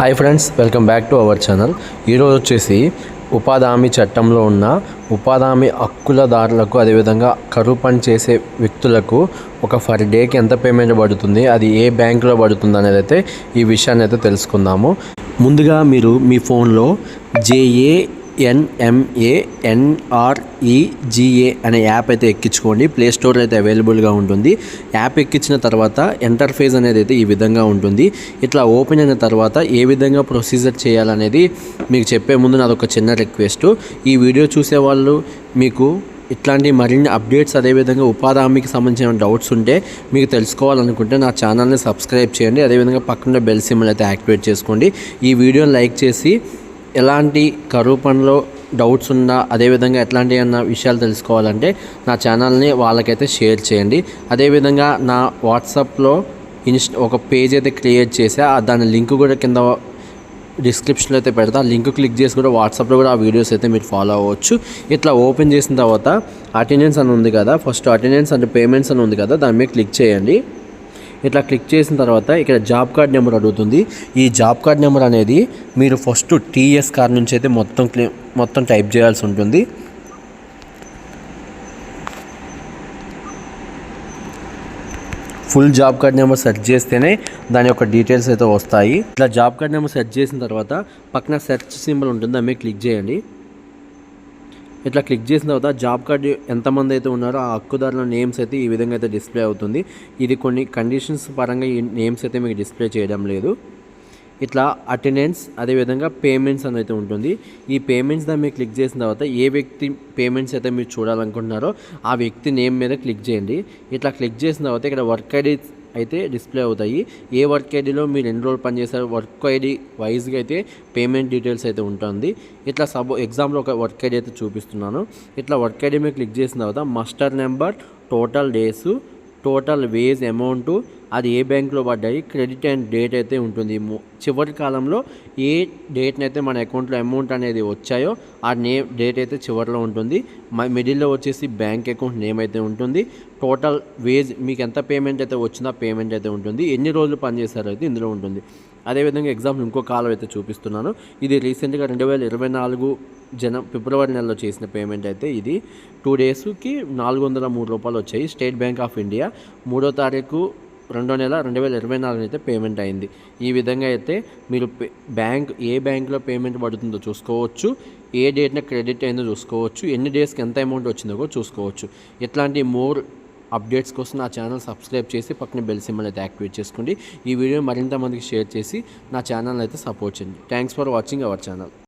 Hi friends welcome back to our channel. ఈరోజు వచ్చేసి ఉపాధి హామీ చట్టంలో ఉన్న ఉపాధి హామీ హక్కులదారులకు అదేవిధంగా కరువు పని చేసే వ్యక్తులకు ఒక ఫర్ డేకి ఎంత పేమెంట్ పడుతుంది అది ఏ బ్యాంకులో పడుతుంది అనేది అయితే ఈ విషయాన్ని అయితే తెలుసుకుందాము. ముందుగా మీరు మీ ఫోన్లో జేఏ ఎన్ఎంఏఎన్ఆర్ఈజిఏ అనే యాప్ అయితే ఎక్కించుకోండి. ప్లే స్టోర్ అయితే అవైలబుల్గా ఉంటుంది. యాప్ ఎక్కించిన తర్వాత ఎంటర్ఫేస్ అనేది అయితే ఈ విధంగా ఉంటుంది. ఇట్లా ఓపెన్ అయిన తర్వాత ఏ విధంగా ప్రొసీజర్ చేయాలనేది మీకు చెప్పే ముందు నాది ఒక చిన్న రిక్వెస్ట్ ఈ వీడియో చూసే వాళ్ళు మీకు ఇట్లాంటి మరిన్ని అప్డేట్స్ అదేవిధంగా ఉపాధి హామీకి సంబంధించిన డౌట్స్ ఉంటే మీకు తెలుసుకోవాలనుకుంటే నా ఛానల్ని సబ్స్క్రైబ్ చేయండి. అదేవిధంగా పక్కన బెల్ సిమ్ని అయితే యాక్టివేట్ చేసుకోండి. ఈ వీడియోని లైక్ చేసి ఎలాంటి కరువు పనిలో డౌట్స్ ఉన్నా అదేవిధంగా ఎట్లాంటి అన్న విషయాలు తెలుసుకోవాలంటే నా ఛానల్ని వాళ్ళకైతే షేర్ చేయండి. అదేవిధంగా నా వాట్సాప్లో ఇన్స్ట ఒక పేజ్ అయితే క్రియేట్ చేసా. ఆ దాని లింక్ కూడా కింద డిస్క్రిప్షన్లో అయితే పెడతా. లింక్ క్లిక్ చేసి కూడా వాట్సాప్లో కూడా ఆ వీడియోస్ అయితే మీరు ఫాలో అవ్వచ్చు. ఇట్లా ఓపెన్ చేసిన తర్వాత అటెండెన్స్ అని ఉంది కదా ఫస్ట్ అటెండెన్స్ అండ్ పేమెంట్స్ అని ఉంది కదా దాని మీద క్లిక్ చేయండి. ఇట్లా క్లిక్ చేసిన తర్వాత ఇక్కడ జాబ్ కార్డ్ నెంబర్ అడుగుతుంది. ఈ జాబ్ కార్డ్ నెంబర్ అనేది మీరు ఫస్ట్ టీఎస్ కార్ నుంచి అయితే మొత్తం క్లి మొత్తం టైప్ చేయాల్సి ఉంటుంది. Full job card number search చేస్తేనే దాని యొక్క డీటెయిల్స్ అయితే వస్తాయి. ఇట్లా జాబ్ కార్డ్ నెంబర్ సెర్చ్ చేసిన తర్వాత పక్కన సెర్చ్ సింబల్ ఉంటుంది దాని మీద క్లిక్ చేయండి. ఇట్లా క్లిక్ చేసిన తర్వాత జాబ్ కార్డ్ ఎంతమంది అయితే ఉన్నారో ఆ హక్కుదారుల నేమ్స్ అయితే ఈ విధంగా అయితే డిస్ప్లే అవుతుంది. ఇది కొన్ని కండిషన్స్ పరంగా ఈ నేమ్స్ అయితే మీకు డిస్ప్లే చేయడం లేదు. ఇట్లా అటెండెన్స్ అదేవిధంగా పేమెంట్స్ అని అయితే ఉంటుంది. ఈ పేమెంట్స్ దాన్ని మీరు క్లిక్ చేసిన తర్వాత ఏ వ్యక్తి పేమెంట్స్ అయితే మీరు చూడాలనుకుంటున్నారో ఆ వ్యక్తి నేమ్ మీద క్లిక్ చేయండి. ఇట్లా క్లిక్ చేసిన తర్వాత ఇక్కడ వర్క్ ఐడి అయితే డిస్ప్లే అవుతాయి. ఏ వర్క్ ఐడిలో మీరు ఎన్ని రోజులు పనిచేశారు వర్క్ ఐడి వైజ్గా అయితే పేమెంట్ డీటెయిల్స్ అయితే ఉంటుంది. ఇట్లా సబ్ ఎగ్జామ్లో ఒక వర్క్ ఐడి అయితే చూపిస్తున్నాను. ఇట్లా వర్క్ ఐడి మీద క్లిక్ చేసిన తర్వాత muster number total days total wage amount అది ఏ బ్యాంక్లో పడ్డాయి? క్రెడిట్ అండ్ డేట్ అయితే ఉంటుంది. చివరి కాలంలో ఏ డేట్ని అయితే మన అకౌంట్లో అమౌంట్ అనేది వచ్చాయో ఆ నేమ్ డేట్ అయితే చివరిలో ఉంటుంది. మ- మిడిల్లో వచ్చేసి బ్యాంక్ అకౌంట్ నేమ్ అయితే ఉంటుంది. టోటల్ వేజ్ మీకు ఎంత పేమెంట్ అయితే వచ్చిందో పేమెంట్ అయితే ఉంటుంది. ఎన్ని రోజులు పనిచేశారో అయితే ఇందులో ఉంటుంది. అదేవిధంగా ఎగ్జాంపుల్ ఇంకో కాలం అయితే చూపిస్తున్నాను. ఇది రీసెంట్గా రెండు వేల ఇరవై నాలుగు జన ఫిబ్రవరి నెలలో చేసిన పేమెంట్ అయితే ఇది. టూ డేస్కి నాలుగు వందల మూడు రూపాయలు వచ్చాయి. స్టేట్ బ్యాంక్ ఆఫ్ ఇండియా మూడో తారీఖు రెండో నెల రెండు వేల ఇరవై నాలుగు అయితే పేమెంట్ అయింది. ఈ విధంగా అయితే మీరు బ్యాంక్ ఏ బ్యాంక్లో పేమెంట్ పడుతుందో చూసుకోవచ్చు. ఏ డేట్న క్రెడిట్ అయిందో చూసుకోవచ్చు. ఎన్ని డేస్కి ఎంత అమౌంట్ వచ్చిందో కూడా చూసుకోవచ్చు. ఇట్లాంటి మోర్ అప్డేట్స్ కోసం నా ఛానల్ సబ్స్క్రైబ్ చేసి పక్కన బెల్ సింబల్ అయితే యాక్టివేట్ చేసుకోండి. ఈ వీడియో మరింత మందికి షేర్ చేసి నా ఛానల్ అయితే సపోర్ట్ చేయండి. Thanks for watching our channel